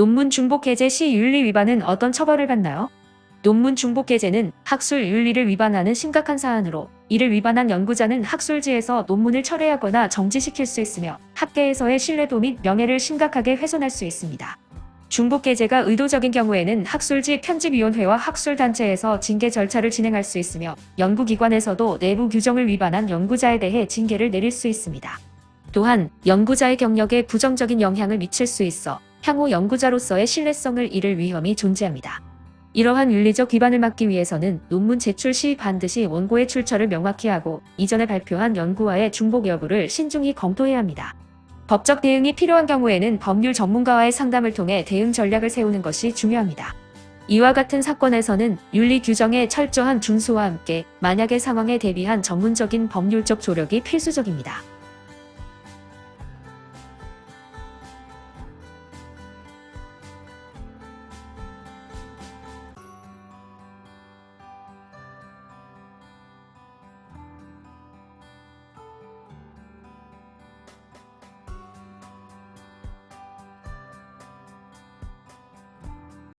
논문 중복 해제 시 윤리 위반은 어떤 처벌을 받나요? 논문 중복 해제는 학술 윤리를 위반하는 심각한 사안으로 이를 위반한 연구자는 학술지에서 논문을 철회하거나 정지시킬 수 있으며 학계에서의 신뢰도 및 명예를 심각하게 훼손할 수 있습니다. 중복 해제가 의도적인 경우에는 학술지 편집위원회와 학술단체에서 징계 절차를 진행할 수 있으며 연구기관에서도 내부 규정을 위반한 연구자에 대해 징계를 내릴 수 있습니다. 또한 연구자의 경력에 부정적인 영향을 미칠 수 있어 향후 연구자로서의 신뢰성을 잃을 위험이 존재합니다. 이러한 윤리적 기반을 막기 위해서는 논문 제출 시 반드시 원고의 출처를 명확히 하고 이전에 발표한 연구와의 중복 여부를 신중히 검토해야 합니다. 법적 대응이 필요한 경우에는 법률 전문가와의 상담을 통해 대응 전략을 세우는 것이 중요합니다. 이와 같은 사건에서는 윤리 규정의 철저한 준수와 함께 만약의 상황에 대비한 전문적인 법률적 조력이 필수적입니다.